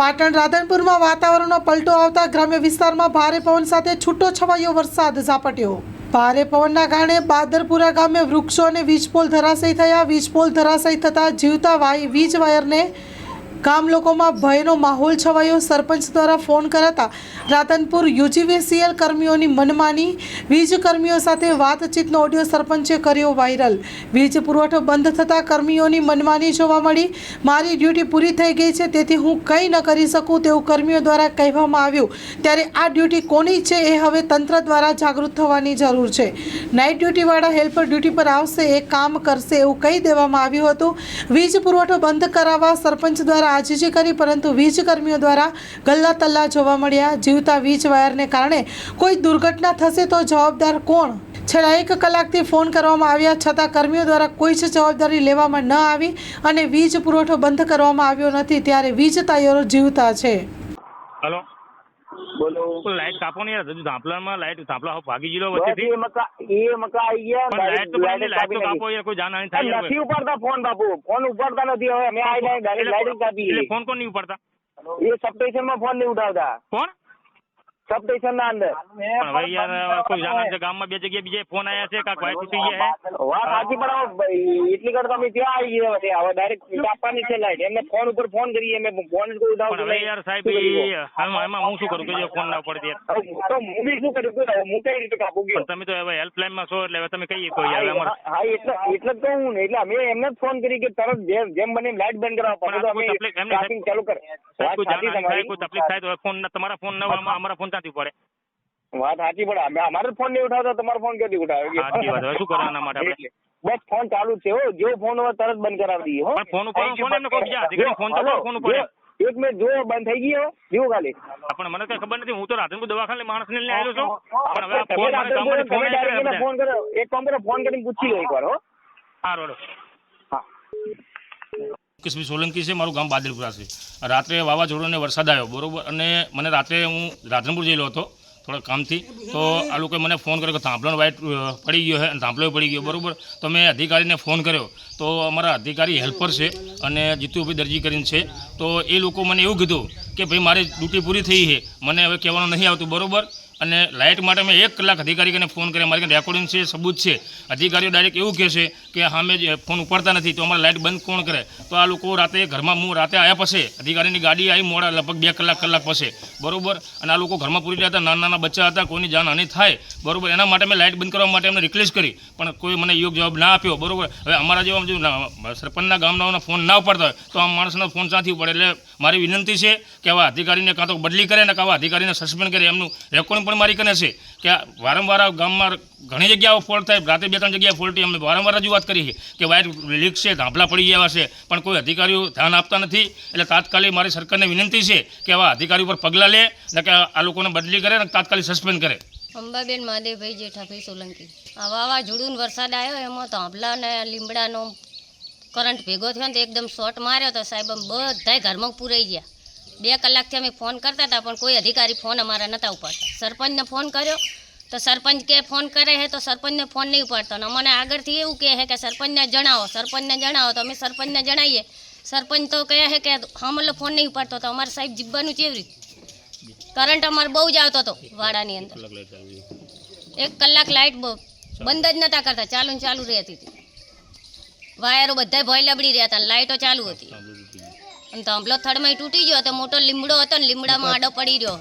પાટણ રાધનપુરમાં વાતાવરણનો પલટો આવતા ગ્રામ્ય વિસ્તારમાં ભારે પવન સાથે છૂટો છવાયો વરસાદ ઝાપટ્યો. ભારે પવનના કારણે બાદરપુરા ગામે વૃક્ષો અને વીજપોલ ધરાશયી થયા. વીજપોલ ધરાશયી થતાં જીવતા વાય, વીજ વાયરને ગામ લોકોમાં ભયનો માહોલ છવાયો. સરપંચ દ્વારા ફોન કરાતા રાતનપુર યુજીવીસીએલ કર્મીઓની મનમાની. વીજ કર્મીઓ સાથે વાતચીતનો ઓડિયો સરપંચે કર્યો વાયરલ. વીજ પુરવઠો બંધ થતાં કર્મીઓની મનમાની જોવા મળી. મારી ડ્યુટી પૂરી થઈ ગઈ છે, તેથી હું કંઈ ન કરી શકું તેવું કર્મીઓ દ્વારા કહેવામાં આવ્યું. ત્યારે આ ડ્યુટી કોની છે એ હવે તંત્ર દ્વારા જાગૃત થવાની જરૂર છે. નાઇટ ડ્યુટીવાળા હેલ્પર ડ્યુટી પર આવશે, એ કામ કરશે એવું કહી દેવામાં આવ્યું હતું. વીજ પુરવઠો બંધ કરાવવા સરપંચ દ્વારા આજીજી કરી, પરંતુ વીજ કર્મીઓ દ્વારા ગલ્લા તલ્લા જોવા મળ્યા. જીવતા વીજ વાયરને કારણે કોઈ દુર્ઘટના થશે તો જવાબદાર કોણ? છેલ્લા એક કલાકથી ફોન કરવામાં આવ્યા છતાં કર્મીઓ દ્વારા કોઈ જ જવાબદારી લેવામાં ન આવી અને વીજ પુરવઠો બંધ કરવામાં આવ્યો નથી. ત્યારે વીજ તાયરો જીવતા છે. હલો. બોલો. લાઈટ કાપો ને યાર હજુ ધાંપલામાં લાઈટ ધાંપલા હો ભાગી ગયો વચ્ચેથી. એ મકા એ મકા આવી ગયા લાઈટ તો લાઈટ તો કાપો યાર કોઈ જાનહાની થાય નથી ઉપાડતા ફોન બાપુ ફોન ઉપાડતા નથી હવે. અમે આવીને ડાયરેક્ટ લાઈટ કાપી એટલે ફોન કોણ નહીં ઉપાડતા? એ સબસ્ટેશનમાં ફોન નહીં ઉઠાવતા. કોણ સબસ્ટેશન ના અંદર. હવે યાર કોઈ જાનહાની છે ગામમાં બે જગ્યાએ બીજે ફોન આવ્યા છે કાંક વાયર તૂટી ગયા છે વાત સાચી પણ એટલી કરતા અમે ત્યાં આવી ગયા છે હવે ડાયરેક્ટ કાપવાની છે લાઈટ એમને ફોન ઉપર ફોન કરીએ અમે ફોન કોઈ ઉડાવ હવે યાર સાહેબ એમાં હું શું કરું કે જે ફોન ના પડતી તો હું બી શું કર્યું કે હું કઈ રીતે કાપું ગયો તમે તો હવે હેલ્પલાઇનમાં છો એટલે હવે તમે કહીએ કોઈ યાર હા હા, એટલે એટલે તો હું ને. એટલે અમે એમને જ ફોન કરી કે તરત જેમ જેમ બને લાઈટ બંધ કરાવો. પડે તો અમે ચાલુ કર. કોઈ કોઈ તકલીફ થાય તો ફોન તમારા ફોન ના અમારા ફોન ક્યાંથી પડે. વાત સાચી પડે અમે અમારો ફોન નહીં ઉઠાવતા તમારો ફોન ક્યાંથી ઉઠાવે? સાચી વાત. હવે શું કરવાના માટે આપણે? બસ ફોન ચાલુ છે હો. જેવો ફોન હોય તરત બંધ કરાવી દઈએ હો. ફોન ઉપર ફોન એમને કોઈ બીજા ફોન તો ફોન ઉપર એક મિનિટ જો બંધ થઈ ગયો જીવો ખાલી. પણ મને કઈ ખબર નથી હું તો રાધનપુર દવાખાને માણસને લઈને આવ્યો છું. પણ હવે ફોન મારા ફોન કરો. એક કામ કરો ફોન કરીને પૂછી લો એકવાર હો. હા રોડો હા. મુકેશભાઈ સોલંકી છે, મારું ગામ બાદલપુરા છે. રાત્રે વાવાઝોડું અને વરસાદ આવ્યો, બરોબર? અને મને રાત્રે હું રાધનપુર જયેલો હતો થોડા કામથી. તો આ લોકોએ મને ફોન કર્યો કે થાંભલાનો વાઇટ પડી ગયો છે અને થાંભલો પડી ગયો, બરોબર? તો મેં અધિકારીને ફોન કર્યો. તો અમારા અધિકારી હેલ્પર છે અને જીતુભાઈ દરજી કરીને છે. તો એ લોકો મને એવું કીધું કે, ભાઈ, મારી ડ્યુટી પૂરી થઈ છે મને હવે કહેવાનું નહીં આવતું, બરોબર? અને લાઇટ માટે મેં એક કલાક અધિકારીને ફોન કર્યા. મારી રેકોર્ડિંગ છે, સબૂત છે. અધિકારીઓ ડાયરેક્ટ એવું કહેશે કે સામે ફોન ઉપાડતા નથી, તો અમારે લાઇટ બંધ કોણ કરે? તો આ લોકો રાતે ઘરમાં, હું રાતે આવ્યા પછી અધિકારીની ગાડી આવી મોડા લગભગ બે કલાક કલાક પછી. બરોબર? અને આ લોકો ઘરમાં પૂરી રહ્યા હતા, નાના નાના બચ્ચા હતા, કોઈની જાનહાનિ થાય. બરોબર? એના માટે મેં લાઇટ બંધ કરવા માટે એમને રિક્વેસ્ટ કરી, પણ કોઈ મને યોગ જવાબ ના આપ્યો. બરોબર? હવે અમારા જેવા જો સરપંચના ગામડાઓના ફોન ના ઉપાડતા હોય, તો આ માણસનો ફોન ક્યાંથી ઉપાડે? એટલે મારી વિનંતી છે કે આવા અધિકારીને કાં તો બદલી કરે ને કાં અધિકારીને સસ્પેન્ડ કરે એમનું રેકોર્ડિંગ પણ મારી કને છે કે વારંવાર ગામમાં ઘણી જગ્યાઓ ફોલ્ટ થાય. રાતે બે ત્રણ જગ્યાએ ફોલ્ટ અમે વારંવાર રજૂઆત કરી છે કે વાયર લીક છે ધાંભલા પડી ગયા છે. પણ કોઈ અધિકારીઓ ધ્યાન આપતા નથી. એટલે તાત્કાલિક મારી સરકારને વિનંતી છે કે આવા અધિકારી ઉપર પગલાં લે, ને કે આ લોકોને બદલી કરે અને તાત્કાલિક સસ્પેન્ડ કરે. અંબાબેન મહાદેવભાઈ, જેઠાભાઈ સોલંકી. આ વાવાઝોડું વરસાદ આવ્યો, એમાં ધાંભલા ને લીમડાનો કરંટ ભેગો થયો ને એકદમ શોર્ટ માર્યો તો સાહેબ બધાય ઘરમાં પૂરાઈ ગયા. બે કલાકથી અમે ફોન કરતા હતા પણ કોઈ અધિકારી ફોન અમારા નહોતા ઉપાડતા. સરપંચને ફોન કર્યો તો સરપંચ કે ફોન કરે છે તો સરપંચને ફોન નહીં ઉપાડતો. અને અમને આગળથી એવું કહે છે કે સરપંચને જણાવો સરપંચને જણાવો તો અમે સરપંચને જણાવીએ. સરપંચ તો કહે છે કે હમલો ફોન નહીં ઉપાડતો તો અમારે સાહેબ જીબવાનું ચેવરી કરંટ અમારે બહુ જ આવતો હતો વાડાની અંદર. એક કલાક લાઇટ બંધ જ નહોતા કરતા ચાલુ ચાલુ રહેતી હતી. વાયરો બધા ભય લબડી રહ્યા હતા લાઇટો ચાલુ હતી. અને થાંભલો થડમાં તૂટી ગયો તો મોટો લીમડો હતો ને લીમડામાં આડો પડી રહ્યો.